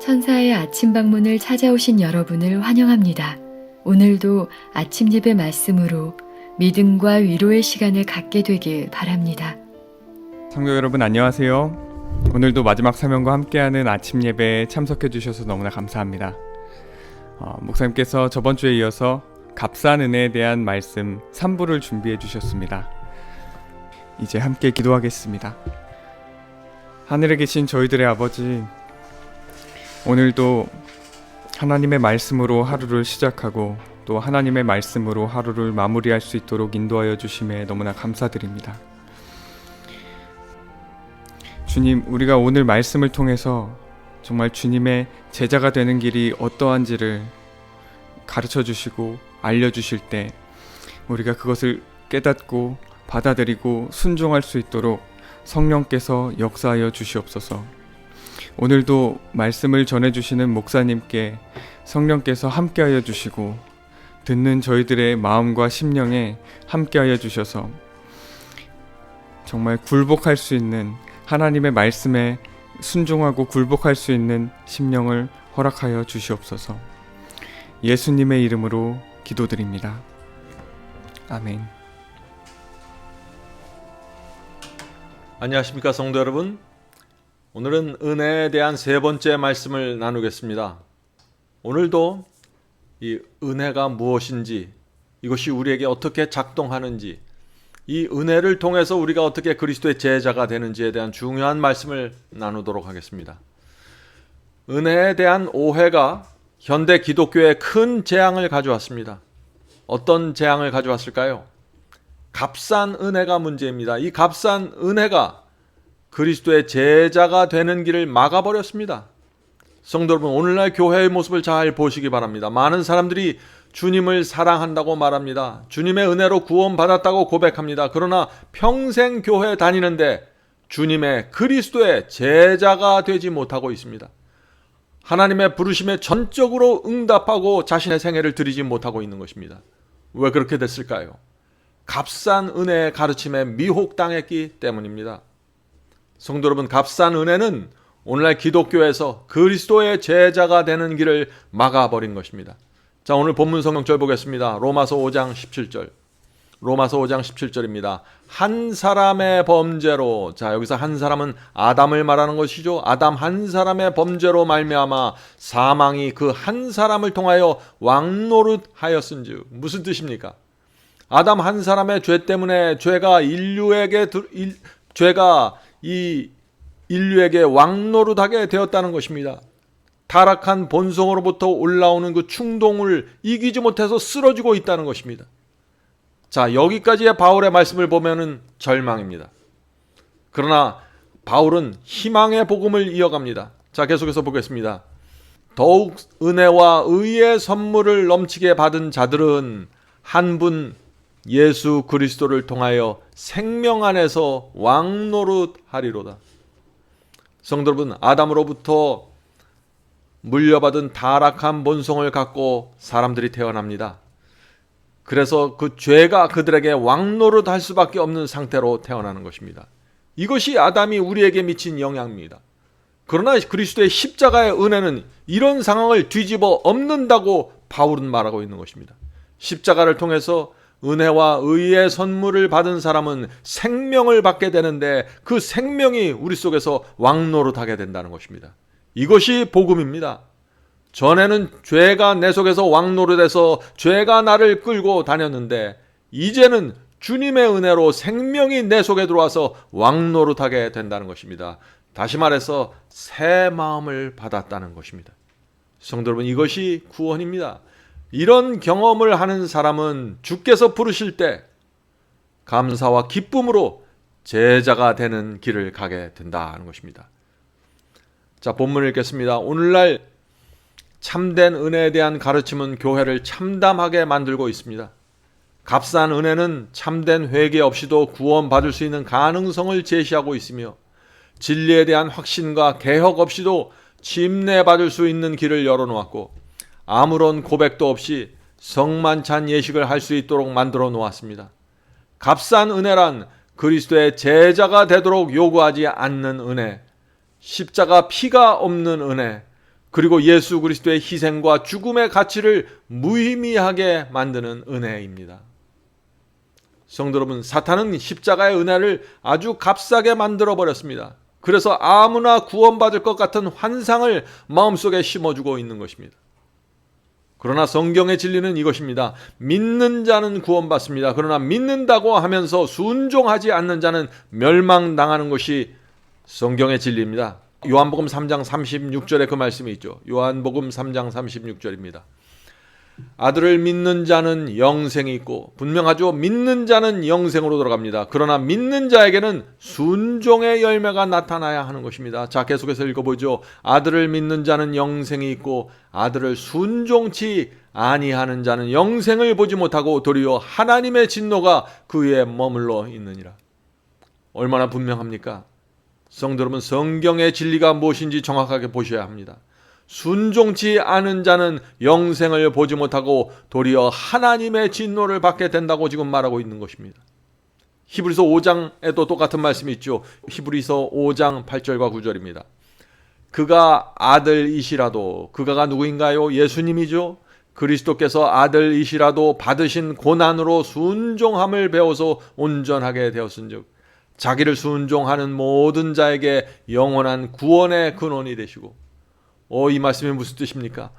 천사의 아침 방문을 찾아오신 여러분을 환영합니다. 오늘도 아침 예배 말씀으로 믿음과 위로의 시간을 갖게 되길 바랍니다. 성도 여러분 안녕하세요. 오늘도 마지막 사명과 함께하는 아침 예배에 참석해 주셔서 너무나 감사합니다. 어, 목사님께서 저번 주에 이어서 값싼 은혜에 대한 말씀 3부를 준비해 주셨습니다. 이제 함께 기도하겠습니다. 하늘에 계신 저희들의 아버지, 오늘도 하나님의 말씀으로 하루를 시작하고 또 하나님의 말씀으로 하루를 마무리할 수 있도록 인도하여 주심에 너무나 감사드립니다. 주님, 우리가 오늘 말씀을 통해서 정말 주님의 제자가 되는 길이 어떠한지를 가르쳐 주시고 알려 주실 때 우리가 그것을 깨닫고 받아들이고 순종할 수 있도록 성령께서 역사하여 주시옵소서. 오늘도 말씀을 전해 주시는 목사님께 성령께서 함께하여 주시고 듣는 저희들의 마음과 심령에 함께하여 주셔서 정말 굴복할 수 있는 하나님의 말씀에 순종하고 굴복할 수 있는 심령을 허락하여 주시옵소서. 예수님의 이름으로 기도드립니다. 아멘. 안녕하십니까 성도 여러분. 오늘은 은혜에 대한 세 번째 말씀을 나누겠습니다. 오늘도 이 은혜가 무엇인지, 이것이 우리에게 어떻게 작동하는지, 이 은혜를 통해서 우리가 어떻게 그리스도의 제자가 되는지에 대한 중요한 말씀을 나누도록 하겠습니다. 은혜에 대한 오해가 현대 기독교에 큰 재앙을 가져왔습니다. 어떤 재앙을 가져왔을까요? 값싼 은혜가 문제입니다. 이 값싼 은혜가 그리스도의 제자가 되는 길을 막아버렸습니다. 성도 여러분, 오늘날 교회의 모습을 잘 보시기 바랍니다. 많은 사람들이 주님을 사랑한다고 말합니다. 주님의 은혜로 구원받았다고 고백합니다. 그러나 평생 교회 다니는데 주님의 그리스도의 제자가 되지 못하고 있습니다. 하나님의 부르심에 전적으로 응답하고 자신의 생애를 드리지 못하고 있는 것입니다. 왜 그렇게 됐을까요? 값싼 은혜의 가르침에 미혹당했기 때문입니다. 성도 여러분, 값싼 은혜는 오늘날 기독교에서 그리스도의 제자가 되는 길을 막아버린 것입니다. 자, 오늘 본문 성경절 보겠습니다. 로마서 5장 17절. 로마서 5장 17절입니다. 한 사람의 범죄로 자 여기서 한 사람은 아담을 말하는 것이죠. 아담 한 사람의 범죄로 말미암아 사망이 그 한 사람을 통하여 왕노릇하였은즉 무슨 뜻입니까? 아담 한 사람의 죄 때문에 죄가 인류에게 일, 죄가 이 인류에게 왕노릇하게 되었다는 것입니다. 타락한 본성으로부터 올라오는 그 충동을 이기지 못해서 쓰러지고 있다는 것입니다. 자, 여기까지의 바울의 말씀을 보면은 절망입니다. 그러나 바울은 희망의 복음을 이어갑니다. 자, 계속해서 보겠습니다. 더욱 은혜와 의의 선물을 넘치게 받은 자들은 한 분 예수 그리스도를 통하여 생명 안에서 왕노릇 하리로다. 성도 여러분, 아담으로부터 물려받은 타락한 본성을 갖고 사람들이 태어납니다. 그래서 그 죄가 그들에게 왕노릇 할 수밖에 없는 상태로 태어나는 것입니다. 이것이 아담이 우리에게 미친 영향입니다. 그러나 그리스도의 십자가의 은혜는 이런 상황을 뒤집어 엎는다고 바울은 말하고 있는 것입니다. 십자가를 통해서 은혜와 의의 선물을 받은 사람은 생명을 받게 되는데 그 생명이 우리 속에서 왕노릇하게 된다는 것입니다. 이것이 복음입니다. 전에는 죄가 내 속에서 왕노릇해서 죄가 나를 끌고 다녔는데 이제는 주님의 은혜로 생명이 내 속에 들어와서 왕노릇하게 된다는 것입니다. 다시 말해서 새 마음을 받았다는 것입니다. 성도 여러분 이것이 구원입니다. 이런 경험을 하는 사람은 주께서 부르실 때 감사와 기쁨으로 제자가 되는 길을 가게 된다는 것입니다. 자, 본문을 읽겠습니다. 오늘날 참된 은혜에 대한 가르침은 교회를 참담하게 만들고 있습니다. 값싼 은혜는 참된 회개 없이도 구원받을 수 있는 가능성을 제시하고 있으며 진리에 대한 확신과 개혁 없이도 침례받을 수 있는 길을 열어놓았고 아무런 고백도 없이 성만찬 예식을 할 수 있도록 만들어 놓았습니다. 값싼 은혜란 그리스도의 제자가 되도록 요구하지 않는 은혜, 십자가 피가 없는 은혜, 그리고 예수 그리스도의 희생과 죽음의 가치를 무의미하게 만드는 은혜입니다. 성도 여러분, 사탄은 십자가의 은혜를 아주 값싸게 만들어 버렸습니다. 그래서 아무나 구원받을 것 같은 환상을 마음속에 심어주고 있는 것입니다. 그러나 성경의 진리는 이것입니다. 믿는 자는 구원받습니다. 그러나 믿는다고 하면서 순종하지 않는 자는 멸망당하는 것이 성경의 진리입니다. 요한복음 3장 36절에 그 말씀이 있죠. 요한복음 3장 36절입니다. 아들을 믿는 자는 영생이 있고 분명하죠. 믿는 자는 영생으로 들어갑니다. 그러나 믿는 자에게는 순종의 열매가 나타나야 하는 것입니다. 자, 계속해서 읽어보죠. 아들을 믿는 자는 영생이 있고 아들을 순종치 아니하는 자는 영생을 보지 못하고 도리어 하나님의 진노가 그 위에 머물러 있느니라. 얼마나 분명합니까? 성도 여러분, 성경의 진리가 무엇인지 정확하게 보셔야 합니다. 순종치 않은 자는 영생을 보지 못하고 도리어 하나님의 진노를 받게 된다고 지금 말하고 있는 것입니다. 히브리서 5장에도 똑같은 말씀이 있죠. 히브리서 5장 8절과 9절입니다. 그가 아들이시라도 그가가 누구인가요? 예수님이죠. 그리스도께서 아들이시라도 받으신 고난으로 순종함을 배워서 온전하게 되었은즉 자기를 순종하는 모든 자에게 영원한 구원의 근원이 되시고 어, 이 말씀이 무슨 뜻입니까?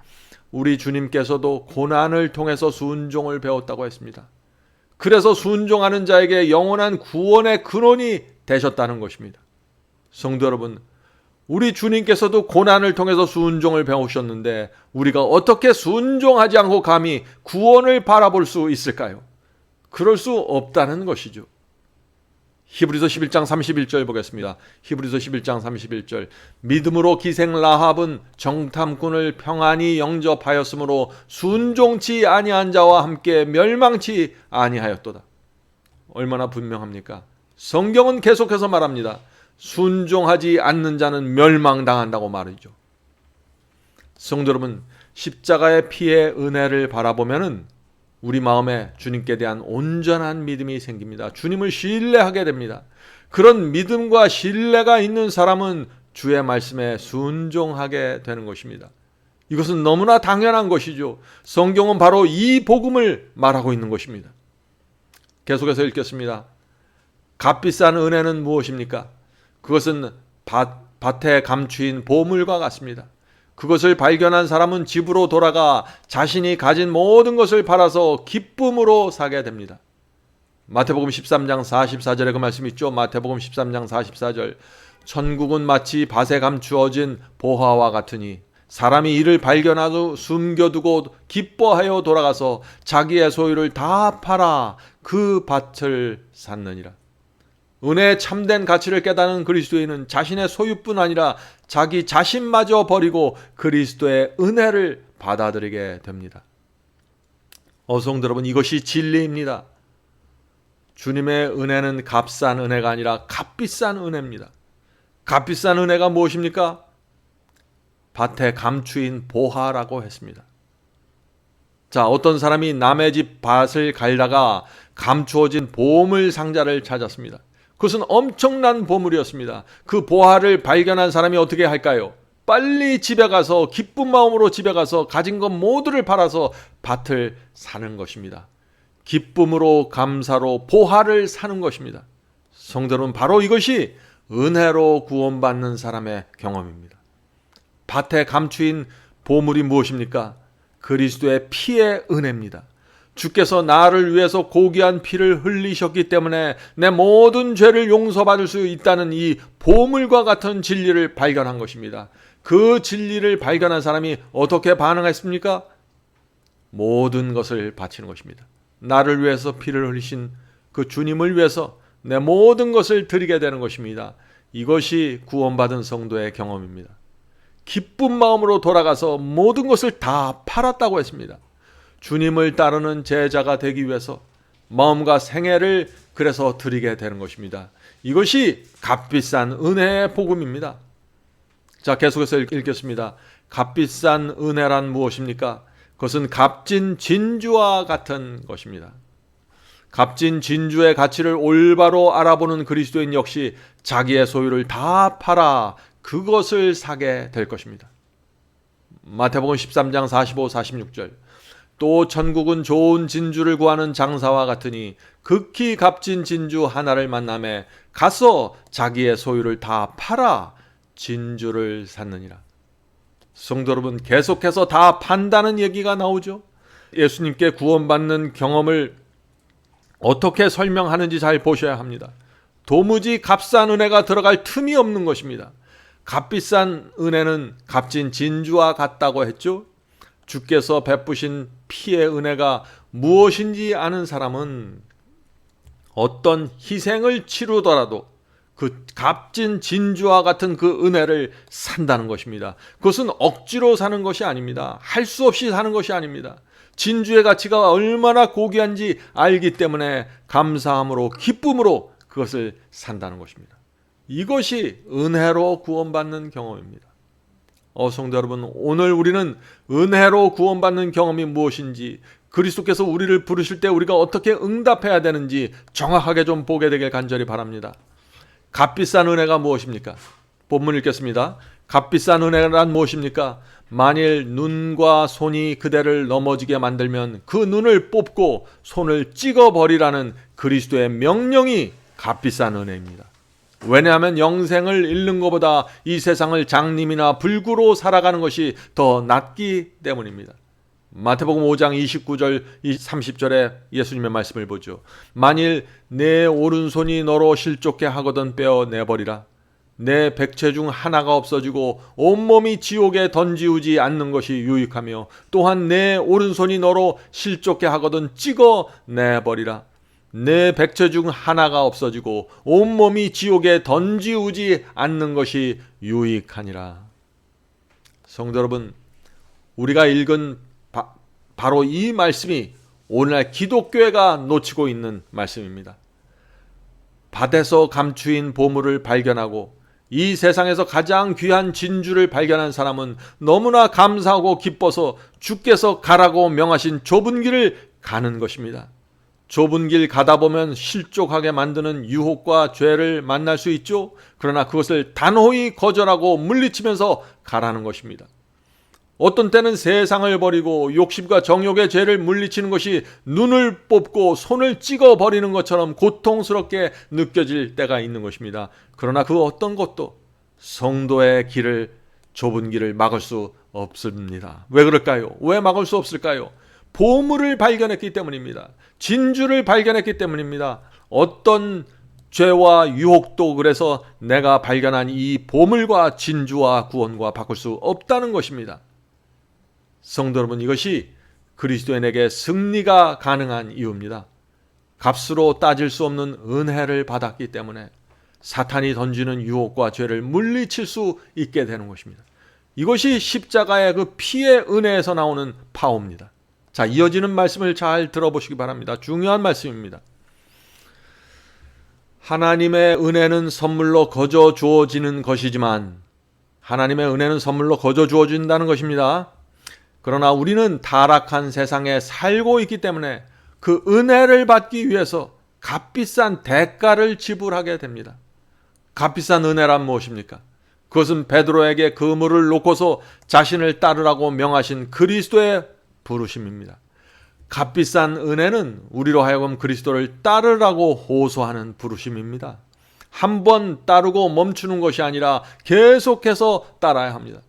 우리 주님께서도 고난을 통해서 순종을 배웠다고 했습니다. 그래서 순종하는 자에게 영원한 구원의 근원이 되셨다는 것입니다. 성도 여러분, 우리 주님께서도 고난을 통해서 순종을 배우셨는데 우리가 어떻게 순종하지 않고 감히 구원을 바라볼 수 있을까요? 그럴 수 없다는 것이죠. 히브리서 11장 31절 보겠습니다. 히브리서 11장 31절 믿음으로 기생 라합은 정탐꾼을 평안히 영접하였으므로 순종치 아니한 자와 함께 멸망치 아니하였도다. 얼마나 분명합니까? 성경은 계속해서 말합니다. 순종하지 않는 자는 멸망당한다고 말이죠. 성도 여러분, 십자가의 피의 은혜를 바라보면은 우리 마음에 주님께 대한 온전한 믿음이 생깁니다. 주님을 신뢰하게 됩니다. 그런 믿음과 신뢰가 있는 사람은 주의 말씀에 순종하게 되는 것입니다. 이것은 너무나 당연한 것이죠. 성경은 바로 이 복음을 말하고 있는 것입니다. 계속해서 읽겠습니다. 값비싼 은혜는 무엇입니까? 그것은 밭, 밭에 감추인 보물과 같습니다. 그것을 발견한 사람은 집으로 돌아가 자신이 가진 모든 것을 팔아서 기쁨으로 사게 됩니다. 마태복음 13장 44절에 그 말씀 있죠. 마태복음 13장 44절. 천국은 마치 밭에 감추어진 보화와 같으니 사람이 이를 발견하고 숨겨두고 기뻐하여 돌아가서 자기의 소유를 다 팔아 그 밭을 샀느니라. 은혜의 참된 가치를 깨닫는 그리스도인은 자신의 소유뿐 아니라 자기 자신마저 버리고 그리스도의 은혜를 받아들이게 됩니다. 어성들 여러분 이것이 진리입니다. 주님의 은혜는 값싼 은혜가 아니라 값비싼 은혜입니다. 값비싼 은혜가 무엇입니까? 밭에 감추인 보화라고 했습니다. 자, 어떤 사람이 남의 집 밭을 갈다가 감추어진 보물 상자를 찾았습니다. 그것은 엄청난 보물이었습니다. 그 보화를 발견한 사람이 어떻게 할까요? 빨리 집에 가서 기쁜 마음으로 집에 가서 가진 것 모두를 팔아서 밭을 사는 것입니다. 기쁨으로 감사로 보화를 사는 것입니다. 성도는 바로 이것이 은혜로 구원받는 사람의 경험입니다. 밭에 감추인 보물이 무엇입니까? 그리스도의 피의 은혜입니다. 주께서 나를 위해서 고귀한 피를 흘리셨기 때문에 내 모든 죄를 용서받을 수 있다는 이 보물과 같은 진리를 발견한 것입니다. 그 진리를 발견한 사람이 어떻게 반응했습니까? 모든 것을 바치는 것입니다. 나를 위해서 피를 흘리신 그 주님을 위해서 내 모든 것을 드리게 되는 것입니다. 이것이 구원받은 성도의 경험입니다. 기쁜 마음으로 돌아가서 모든 것을 다 팔았다고 했습니다. 주님을 따르는 제자가 되기 위해서 마음과 생애를 그래서 드리게 되는 것입니다. 이것이 값비싼 은혜의 복음입니다. 자, 계속해서 읽, 읽겠습니다. 값비싼 은혜란 무엇입니까? 그것은 값진 진주와 같은 것입니다. 값진 진주의 가치를 올바로 알아보는 그리스도인 역시 자기의 소유를 다 팔아 그것을 사게 될 것입니다. 마태복음 13장 45, 46절. 또 천국은 좋은 진주를 구하는 장사와 같으니 극히 값진 진주 하나를 만남에 가서 자기의 소유를 다 팔아 진주를 샀느니라. 성도 여러분, 계속해서 다 판다는 얘기가 나오죠. 예수님께 구원받는 경험을 어떻게 설명하는지 잘 보셔야 합니다. 도무지 값싼 은혜가 들어갈 틈이 없는 것입니다. 값비싼 은혜는 값진 진주와 같다고 했죠. 주께서 베푸신 피의 은혜가 무엇인지 아는 사람은 어떤 희생을 치르더라도 그 값진 진주와 같은 그 은혜를 산다는 것입니다. 그것은 억지로 사는 것이 아닙니다. 할 수 없이 사는 것이 아닙니다. 진주의 가치가 얼마나 고귀한지 알기 때문에 감사함으로 기쁨으로 그것을 산다는 것입니다. 이것이 은혜로 구원받는 경험입니다. 어, 성도 여러분, 오늘 우리는 은혜로 구원받는 경험이 무엇인지, 그리스도께서 우리를 부르실 때 우리가 어떻게 응답해야 되는지 정확하게 좀 보게 되길 간절히 바랍니다. 값비싼 은혜가 무엇입니까? 본문 읽겠습니다. 값비싼 은혜란 무엇입니까? 만일 눈과 손이 그대를 넘어지게 만들면 그 눈을 뽑고 손을 찍어 버리라는 그리스도의 명령이 값비싼 은혜입니다. 왜냐하면 영생을 잃는 것보다 이 세상을 장님이나 불구로 살아가는 것이 더 낫기 때문입니다. 마태복음 5장 29절 30절에 예수님의 말씀을 보죠. 만일 내 오른손이 너로 실족해 하거든 빼어 내버리라. 내 백체 중 하나가 없어지고 온몸이 지옥에 던지우지 않는 것이 유익하며 또한 내 오른손이 너로 실족해 하거든 찍어 내버리라. 내 백체 중 하나가 없어지고 온몸이 지옥에 던지우지 않는 것이 유익하니라. 성도 여러분, 우리가 읽은 바, 바로 이 말씀이 오늘날 기독교회가 놓치고 있는 말씀입니다. 밭에서 감추인 보물을 발견하고 이 세상에서 가장 귀한 진주를 발견한 사람은 너무나 감사하고 기뻐서 주께서 가라고 명하신 좁은 길을 가는 것입니다. 좁은 길 가다 보면 실족하게 만드는 유혹과 죄를 만날 수 있죠. 그러나 그것을 단호히 거절하고 물리치면서 가라는 것입니다. 어떤 때는 세상을 버리고 욕심과 정욕의 죄를 물리치는 것이 눈을 뽑고 손을 찍어 버리는 것처럼 고통스럽게 느껴질 때가 있는 것입니다. 그러나 그 어떤 것도 성도의 길을 좁은 길을 막을 수 없습니다. 왜 그럴까요? 왜 막을 수 없을까요? 보물을 발견했기 때문입니다. 진주를 발견했기 때문입니다. 어떤 죄와 유혹도 그래서 내가 발견한 이 보물과 진주와 구원과 바꿀 수 없다는 것입니다. 성도 여러분, 이것이 그리스도인에게 승리가 가능한 이유입니다. 값으로 따질 수 없는 은혜를 받았기 때문에 사탄이 던지는 유혹과 죄를 물리칠 수 있게 되는 것입니다. 이것이 십자가의 그 피의 은혜에서 나오는 파워입니다. 자, 이어지는 말씀을 잘 들어보시기 바랍니다. 중요한 말씀입니다. 하나님의 은혜는 선물로 거저 주어지는 것이지만 하나님의 은혜는 선물로 거저 주어진다는 것입니다. 그러나 우리는 타락한 세상에 살고 있기 때문에 그 은혜를 받기 위해서 값비싼 대가를 지불하게 됩니다. 값비싼 은혜란 무엇입니까? 그것은 베드로에게 그물을 놓고서 자신을 따르라고 명하신 그리스도의 부르심입니다. 값비싼 은혜는 우리로 하여금 그리스도를 따르라고 호소하는 부르심입니다. 한 번 따르고 멈추는 것이 아니라 계속해서 따라야 합니다.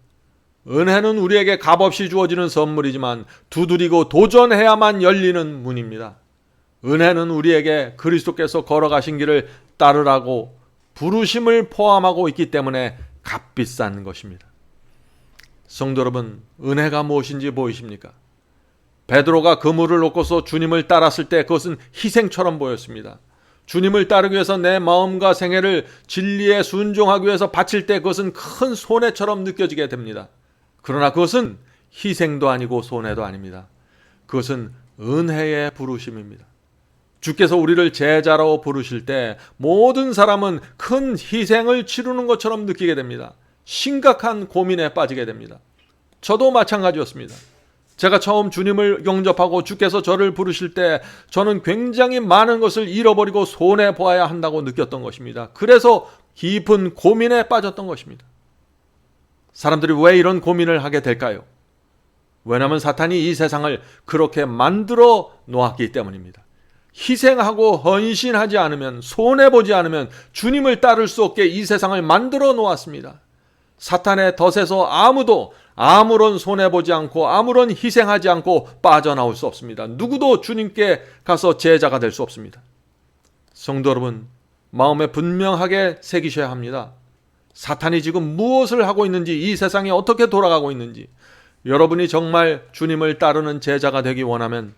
은혜는 우리에게 값없이 주어지는 선물이지만 두드리고 도전해야만 열리는 문입니다. 은혜는 우리에게 그리스도께서 걸어가신 길을 따르라고 부르심을 포함하고 있기 때문에 값비싼 것입니다. 성도 여러분, 은혜가 무엇인지 보이십니까? 베드로가 그물을 놓고서 주님을 따랐을 때 그것은 희생처럼 보였습니다. 주님을 따르기 위해서 내 마음과 생애를 진리에 순종하기 위해서 바칠 때 그것은 큰 손해처럼 느껴지게 됩니다. 그러나 그것은 희생도 아니고 손해도 아닙니다. 그것은 은혜의 부르심입니다. 주께서 우리를 제자로 부르실 때 모든 사람은 큰 희생을 치르는 것처럼 느끼게 됩니다. 심각한 고민에 빠지게 됩니다. 저도 마찬가지였습니다. 제가 처음 주님을 영접하고 주께서 저를 부르실 때 저는 굉장히 많은 것을 잃어버리고 손해 보아야 한다고 느꼈던 것입니다. 그래서 깊은 고민에 빠졌던 것입니다. 사람들이 왜 이런 고민을 하게 될까요? 왜냐하면 사탄이 이 세상을 그렇게 만들어 놓았기 때문입니다. 희생하고 헌신하지 않으면 손해 보지 않으면 주님을 따를 수 없게 이 세상을 만들어 놓았습니다. 사탄의 덫에서 아무도 아무런 손해보지 않고 아무런 희생하지 않고 빠져나올 수 없습니다. 누구도 주님께 가서 제자가 될 수 없습니다. 성도 여러분, 마음에 분명하게 새기셔야 합니다. 사탄이 지금 무엇을 하고 있는지, 이 세상이 어떻게 돌아가고 있는지, 여러분이 정말 주님을 따르는 제자가 되기 원하면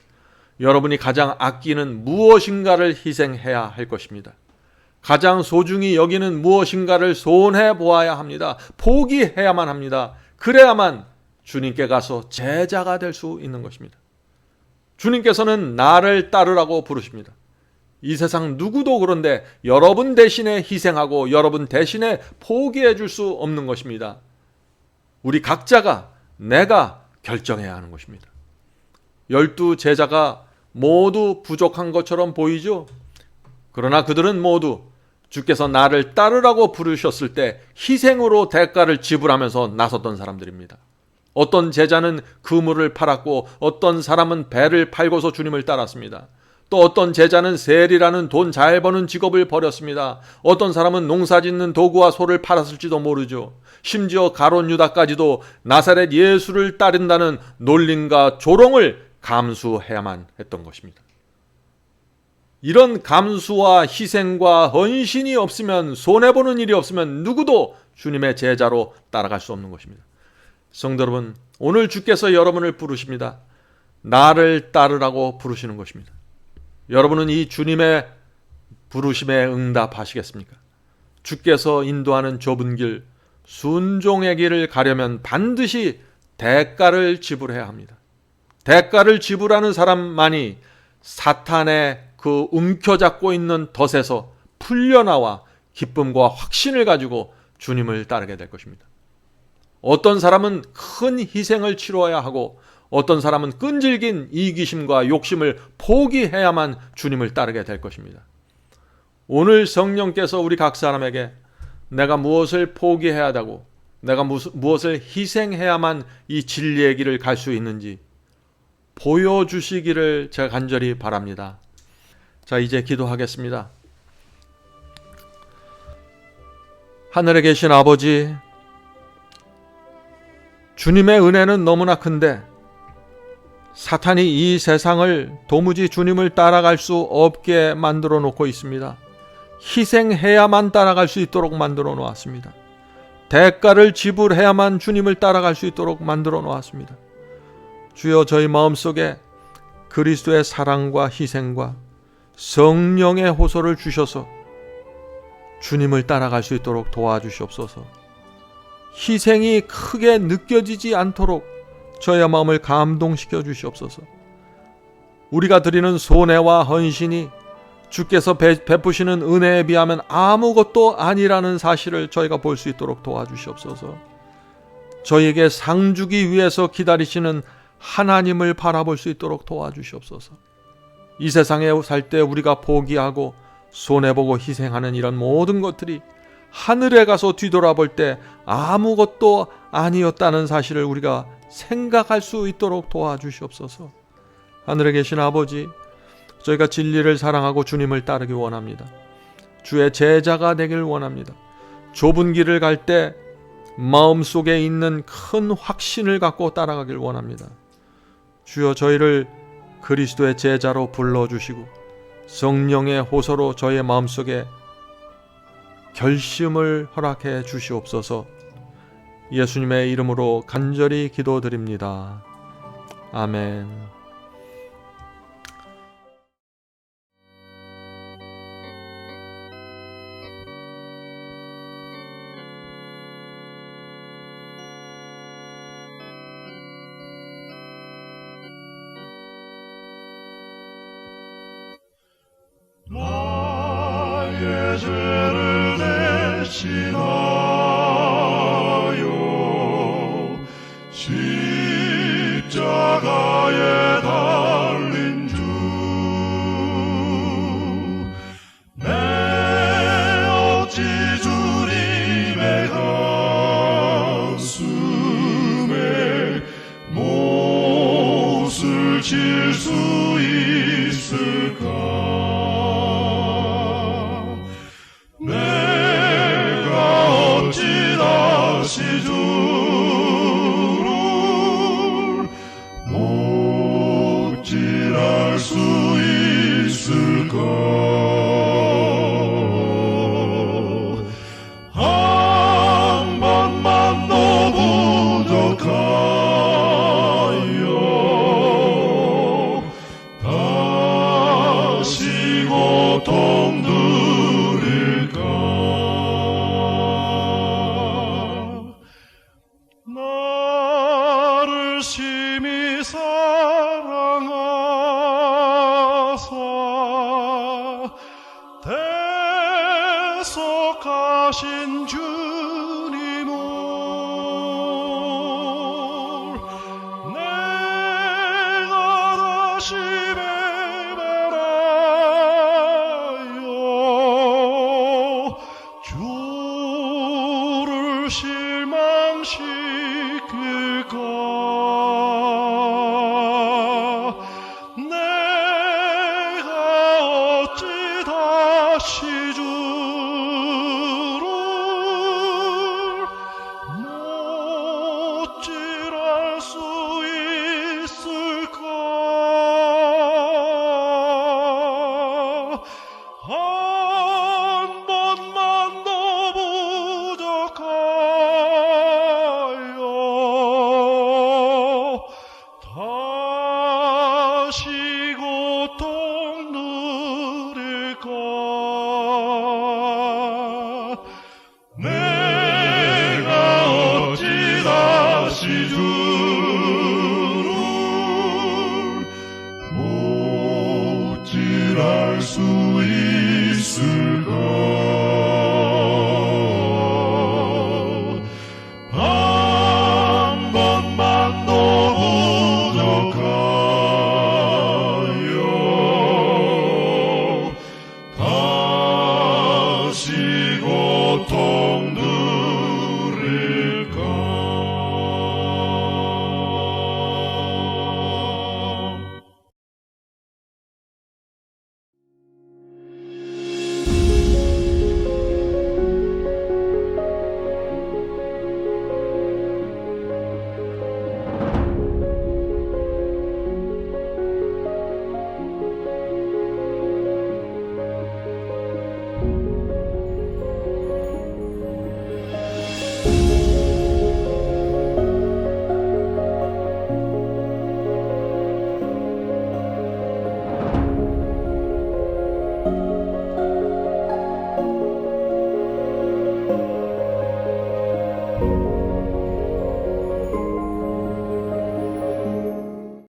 여러분이 가장 아끼는 무엇인가를 희생해야 할 것입니다. 가장 소중히 여기는 무엇인가를 손해 보아야 합니다. 포기해야만 합니다. 그래야만 주님께 가서 제자가 될 수 있는 것입니다. 주님께서는 나를 따르라고 부르십니다. 이 세상 누구도 그런데 여러분 대신에 희생하고 여러분 대신에 포기해 줄 수 없는 것입니다. 우리 각자가 내가 결정해야 하는 것입니다. 열두 제자가 모두 부족한 것처럼 보이죠? 그러나 그들은 모두 주께서 나를 따르라고 부르셨을 때 희생으로 대가를 지불하면서 나섰던 사람들입니다. 어떤 제자는 그물을 팔았고 어떤 사람은 배를 팔고서 주님을 따랐습니다. 또 어떤 제자는 셀이라는 돈 잘 버는 직업을 버렸습니다. 어떤 사람은 농사 짓는 도구와 소를 팔았을지도 모르죠. 심지어 가론 유다까지도 나사렛 예수를 따른다는 놀림과 조롱을 감수해야만 했던 것입니다. 이런 감수와 희생과 헌신이 없으면 손해보는 일이 없으면 누구도 주님의 제자로 따라갈 수 없는 것입니다. 성도 여러분, 오늘 주께서 여러분을 부르십니다. 나를 따르라고 부르시는 것입니다. 여러분은 이 주님의 부르심에 응답하시겠습니까? 주께서 인도하는 좁은 길, 순종의 길을 가려면 반드시 대가를 지불해야 합니다. 대가를 지불하는 사람만이 사탄의 그 움켜잡고 있는 덫에서 풀려나와 기쁨과 확신을 가지고 주님을 따르게 될 것입니다. 어떤 사람은 큰 희생을 치러야 하고 어떤 사람은 끈질긴 이기심과 욕심을 포기해야만 주님을 따르게 될 것입니다. 오늘 성령께서 우리 각 사람에게 내가 무엇을 포기해야 하고 내가 무엇을 희생해야만 이 진리의 길을 갈 수 있는지 보여주시기를 제가 간절히 바랍니다. 자, 이제 기도하겠습니다. 하늘에 계신 아버지, 주님의 은혜는 너무나 큰데, 사탄이 이 세상을 도무지 주님을 따라갈 수 없게 만들어 놓고 있습니다. 희생해야만 따라갈 수 있도록 만들어 놓았습니다. 대가를 지불해야만 주님을 따라갈 수 있도록 만들어 놓았습니다. 주여 저희 마음속에 그리스도의 사랑과 희생과 성령의 호소를 주셔서 주님을 따라갈 수 있도록 도와주시옵소서. 희생이 크게 느껴지지 않도록 저의 마음을 감동시켜 주시옵소서. 우리가 드리는 손해와 헌신이 주께서 베푸시는 은혜에 비하면 아무것도 아니라는 사실을 저희가 볼 수 있도록 도와주시옵소서. 저희에게 상 주기 위해서 기다리시는 하나님을 바라볼 수 있도록 도와주시옵소서. 이 세상에 살 때 우리가 포기하고 손해보고 희생하는 이런 모든 것들이 하늘에 가서 뒤돌아볼 때 아무것도 아니었다는 사실을 우리가 생각할 수 있도록 도와주시옵소서. 하늘에 계신 아버지, 저희가 진리를 사랑하고 주님을 따르기 원합니다. 주의 제자가 되길 원합니다. 좁은 길을 갈 때 마음속에 있는 큰 확신을 갖고 따라가길 원합니다. 주여 저희를 그리스도의 제자로 불러주시고 성령의 호소로 저의 마음속에 결심을 허락해 주시옵소서 예수님의 이름으로 간절히 기도드립니다. 아멘. 죄를 대신하여